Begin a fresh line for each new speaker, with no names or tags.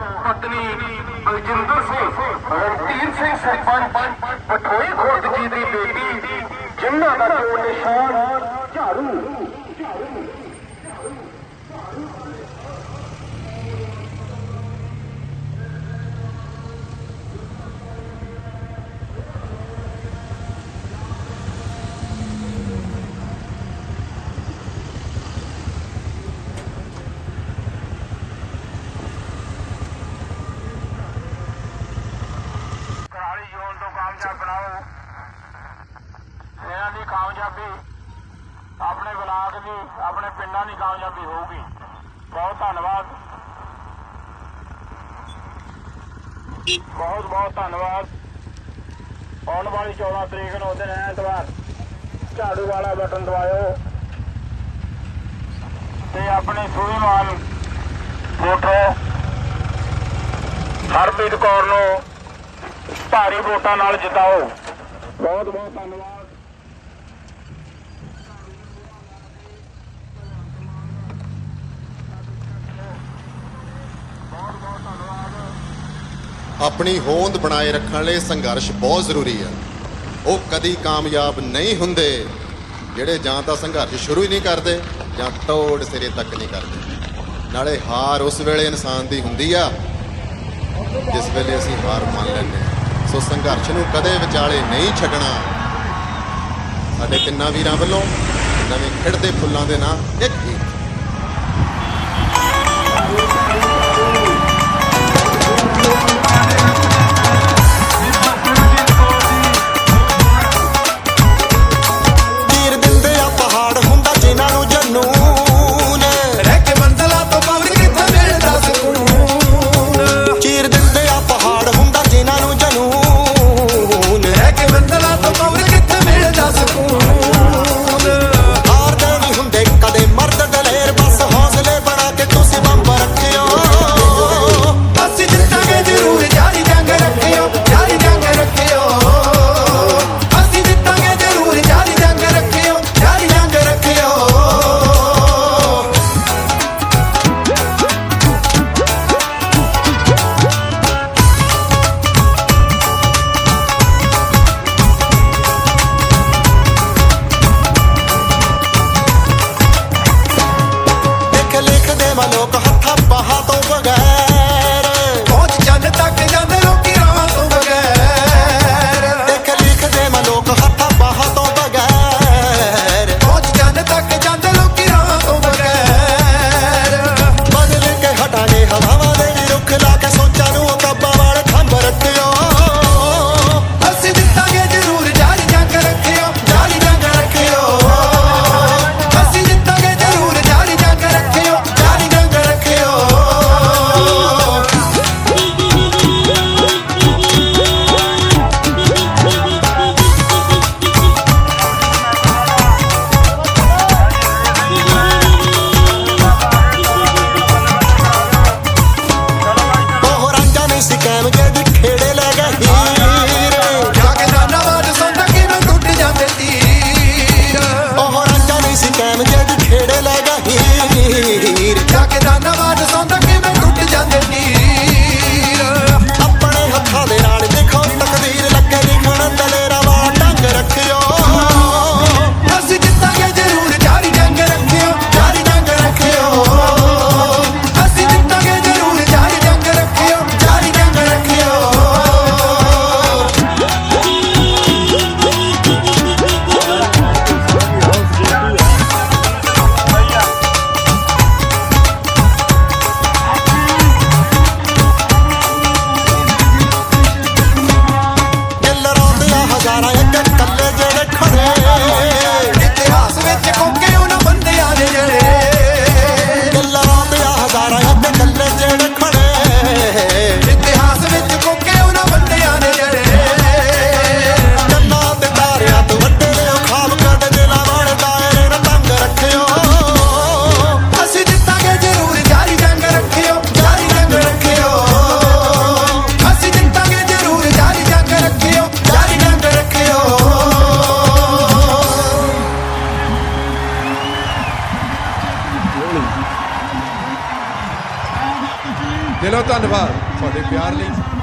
ਪਤਨੀ ਬਲਜਿੰਦਰ ਸਿੰਘ ਰਣਧੀਰ ਸਿੰਘ ਸਰਪੰਚ ਪਠੋਈ ਖੁਰਦ ਜੀ ਦੀ ਬੇਟੀ, ਜਿਨ੍ਹਾਂ ਦਾ ਚੋਣ ਨਿਸ਼ਾਨ ਝਾੜੂ
ਜ਼ੋਨ ਬਣਾਓ। ਇਹਨਾਂ ਦੀ ਕਾਮਯਾਬੀ ਆਪਣੇ ਬਲਾਕ ਦੀ, ਆਪਣੇ ਪਿੰਡਾਂ ਦੀ ਕਾਮਯਾਬੀ ਹੋਊਗੀ। ਬਹੁਤ ਧੰਨਵਾਦ। ਬਹੁਤ ਬਹੁਤ ਧੰਨਵਾਦ। ਆਉਣ ਵਾਲੀ 14 ਤਰੀਕ ਨੂੰ ਦਿਨ ਐਤਵਾਰ ਝਾੜੂ ਵਾਲਾ ਬਟਨ ਦਵਾਇਓ ਤੇ ਆਪਣੇ ਸੂਰੀਮਾਨ ਵੋਟਰ ਹਰਪ੍ਰੀਤ ਕੌਰ ਨੂੰ ਭਾਰੀ ਵੋਟਾਂ ਨਾਲ ਜਿਤਾਓ। ਬਹੁਤ ਬਹੁਤ ਧੰਨਵਾਦ।
ਆਪਣੀ ਹੋਂਦ ਬਣਾਏ ਰੱਖਣ ਲਈ ਸੰਘਰਸ਼ ਬਹੁਤ ਜ਼ਰੂਰੀ ਹੈ। ਉਹ ਕਦੀ ਕਾਮਯਾਬ ਨਹੀਂ ਹੁੰਦੇ ਜਿਹੜੇ ਜਾਂ ਤਾਂ ਸੰਘਰਸ਼ ਸ਼ੁਰੂ ਹੀ ਨਹੀਂ ਕਰਦੇ ਜਾਂ ਤੋੜ ਸਿਰੇ ਤੱਕ ਨਹੀਂ ਕਰਦੇ। ਨਾਲੇ ਹਾਰ ਉਸ ਵੇਲੇ ਇਨਸਾਨ ਦੀ ਹੁੰਦੀ ਆ ਜਿਸ ਵੇਲੇ ਅਸੀਂ ਹਾਰ ਮੰਨ ਲੈਂਦੇ ਸੋ ਸੰਘਰਸ਼ ਨੂੰ ਕਦੇ ਵਿਚਾਲੇ ਨਹੀਂ ਛੱਡਣਾ। ਸਾਡੇ ਤਿੰਨਾਂ ਵੀਰਾਂ ਵੱਲੋਂ ਨਵੇਂ ਖਿੜਦੇ ਫੁੱਲਾਂ ਦੇ ਨਾਂ ਇੱਕ
ਹੀ ਜਿਹਦੀ ਖੇੜੇ ਲੈ ਗਏ ਹੀਰ ਜਾ ਕੇ ਦਾਨਾਵਾਦ
ਦਿਲੋਂ ਧੰਨਵਾਦ। ਤੁਹਾਡੇ ਪਿਆਰ ਲਈ।